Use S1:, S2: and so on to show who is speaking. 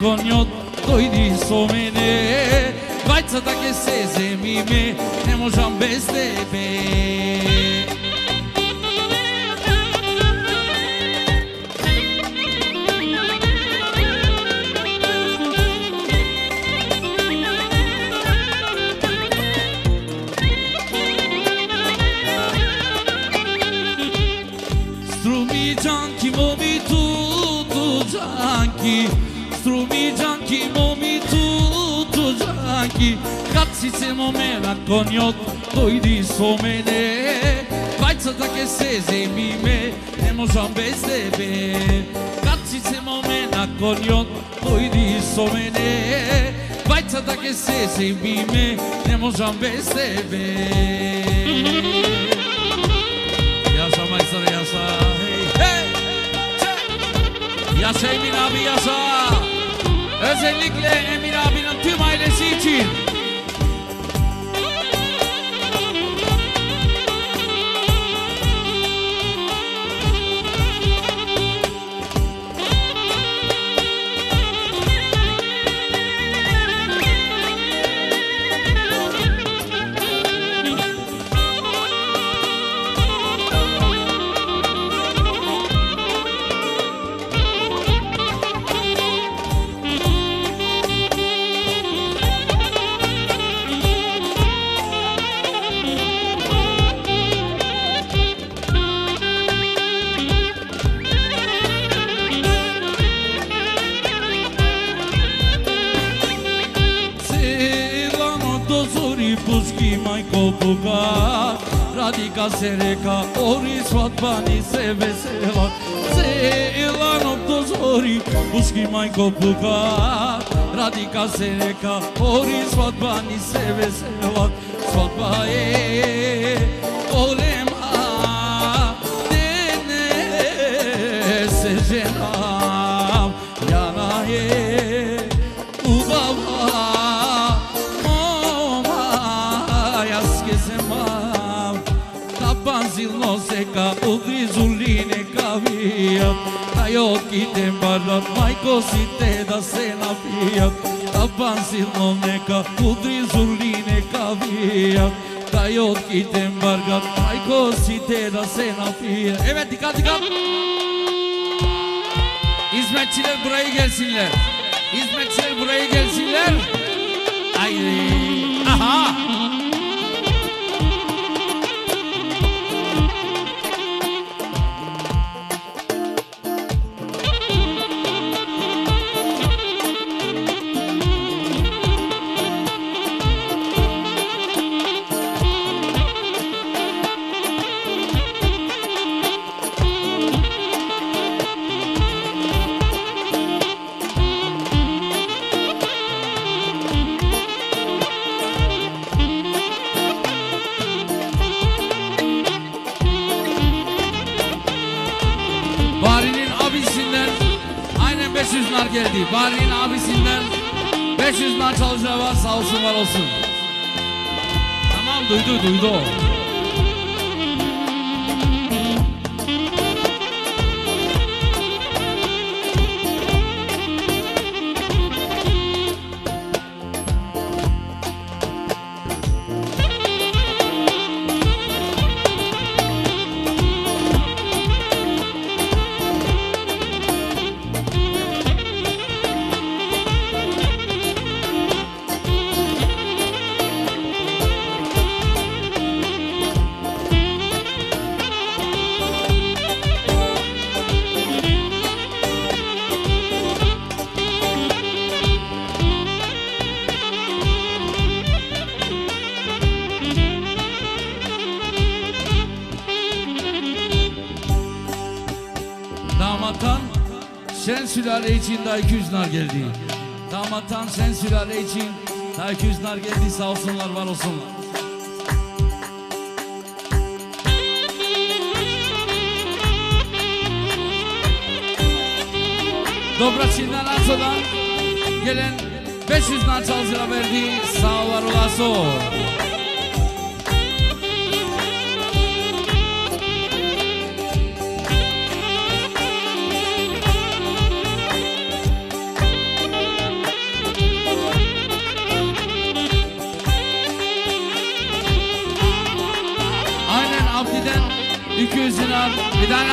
S1: Konjot dojdi so mene Vajcata ke se zemime Ne možam bez tebe Strumi canki momi tutu canki strumijan ki momi tutujan ki Kad si se momena konjot dojdi vai Bajcata che se zemime me možam bez tebe Kad si se momena konjot dojdi spomene Bajcata che se zemime ne možam bez tebe Jasa majstor jasa Hey! Hey! Jasa Emin abi jasa! Özellikle Emin abinin tüm ailesi için. ни пуски, мајко Бога. Радика се река, ори сватба ни се весела. Се еланот дозори, пуски, мајко Бога. Радика се река, ори сватба ни се весела. Сватба е Tabanzilno seka ugrizuline kavija A jod kitem barat majko si te da se napijat Tabanzilno neka ugrizuline kavija Da jod kitem bargat majko si te da se napijat Evet dikkat dikkat Hizmetçiler buraya gelsinler. Hizmetçiler buraya gelsinler. Ay, 500 nar geldi. Bari'nin abisinden 500 nar çalışanı var sağ olsun var olsun. Tamam duydu duydu o. Damattan Şen sülale için daha 200 nar geldi. Damattan Şen sülale için daha 200 nar geldi sağ olsunlar var olsunlar. Dobraçin'den Arso'dan gelen 500 nar çalışına verdi sağ var olasın. Abdi'den 200 lira. Bir tane